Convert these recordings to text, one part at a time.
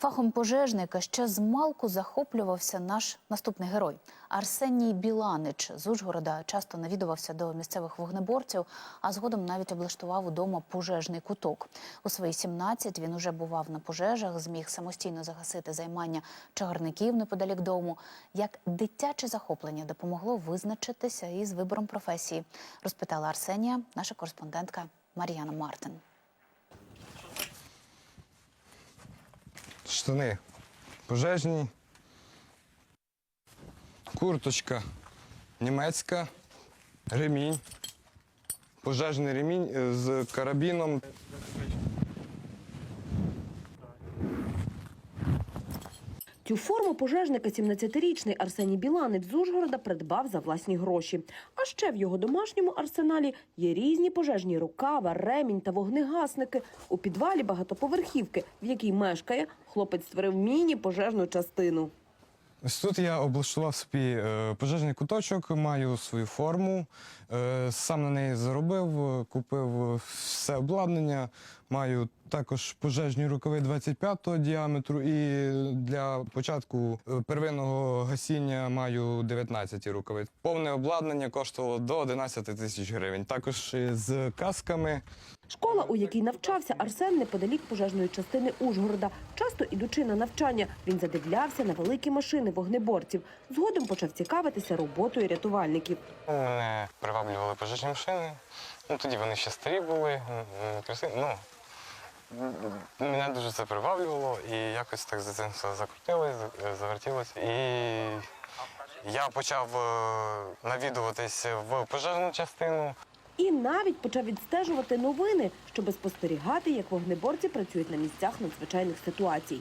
Фахом пожежника ще з малку захоплювався наш наступний герой. Арсеній Біланич з Ужгорода часто навідувався до місцевих вогнеборців, а згодом навіть облаштував удома пожежний куток. У свої 17 він уже бував на пожежах, зміг самостійно загасити займання чагарників неподалік дому. Як дитяче захоплення допомогло визначитися із вибором професії, розпитала Арсенія, наша кореспондентка Мар'яна Мартин. Штани пожежні, курточка німецька, ремінь, пожежний ремінь е, з карабіном. Цю форму пожежника 17-річний Арсеній Біланець з Ужгорода придбав за власні гроші. А ще в його домашньому арсеналі є різні пожежні рукава, ремінь та вогнегасники. У підвалі багатоповерхівки, в якій мешкає, хлопець створив міні-пожежну частину. Тут я облаштував собі е, пожежний куточок, маю свою форму. е, Сам на неї заробив, купив все обладнання. Маю також пожежні рукави 25-го діаметру і для початку е, первинного гасіння маю 19 рукави. Повне обладнання коштувало до 11 тисяч гривень. Також з касками. Школа, у якій навчався Арсен, неподалік пожежної частини Ужгорода. Часто ідучи на навчання, він задивлявся на великі машини вогнеборців. Згодом почав цікавитися роботою рятувальників. Мене приваблювали пожежні машини. Ну, тоді вони ще старі були, красиві. Ну, мене дуже це приваблювало і якось так за цим все закрутилось, за- завертілось. І я почав е, навідуватись в пожежну частину. І навіть почав відстежувати новини, щоб спостерігати, як вогнеборці працюють на місцях надзвичайних ситуацій.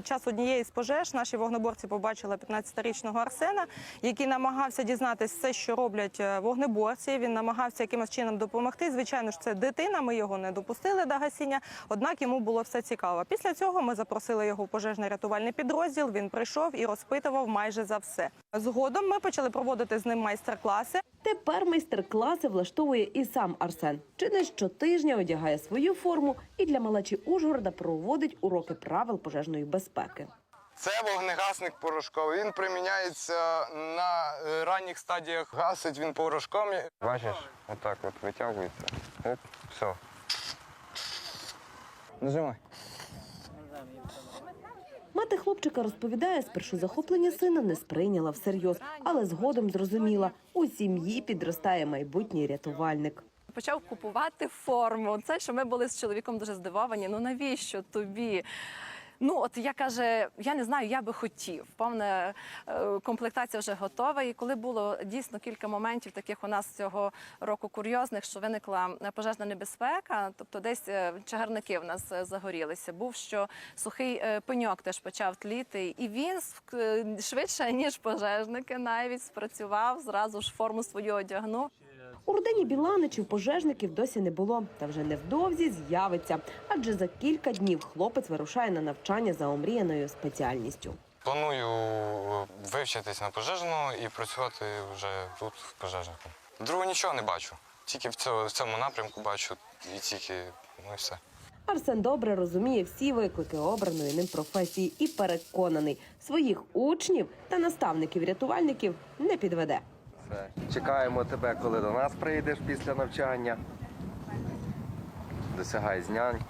Під час однієї з пожеж наші вогнеборці побачили 15-річного Арсена, який намагався дізнатися все, що роблять е, вогнеборці. Він намагався якимось чином допомогти. Звичайно ж, це дитина. Ми його не допустили до гасіння, однак йому було все цікаво. Після цього ми запросили його в пожежний рятувальний підрозділ. Він прийшов і розпитував майже за все. Згодом ми почали проводити з ним майстер-класи. Тепер майстер-класи влаштовує і сам Арсен. Чи не щотижня одягає свою форму і для малечі Ужгорода проводить уроки правил пожежної безпеки. Це вогнегасник порошковий. Він приміняється на е, ранніх стадіях. Гасить він порошком. Бачиш, отак от витягується. Оп, все. Нажимай. Мати хлопчика розповідає, спершу захоплення сина не сприйняла всерйоз, але згодом зрозуміла, у сім'ї підростає майбутній рятувальник. почав купувати форму. Це що ми були з чоловіком дуже здивовані. Ну навіщо тобі? Ну, от я каже, я не знаю, я би хотів. Повна е, комплектація вже готова. І коли було дійсно кілька моментів, таких у нас цього року курйозних, що виникла пожежна небезпека, тобто десь е, чагарники в нас е, загорілися. Був що сухий пеньок теж почав тліти, і він швидше ніж пожежники навіть спрацював. Зразу ж форму свою одягнув. У родині Біланичів пожежників досі не було, та вже невдовзі з'явиться. Адже за кілька днів хлопець вирушає на навчання за омріяною спеціальністю. Планую е, вивчитись на пожежного і працювати вже тут, в пожежнику. Другого нічого не бачу. Тільки в цьому, в цьому напрямку бачу і тільки ну і все. Арсен добре розуміє всі виклики обраної ним професії і переконаний, своїх учнів та наставників-рятувальників не підведе. Все. Чекаємо тебе, коли до нас прийдеш після навчання. Досягай знянь.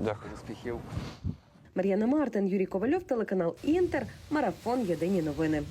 Дякую. успіхів. Мар'яна Мартин, Юрій Ковальов, телеканал Інтер, марафон Єдині новини.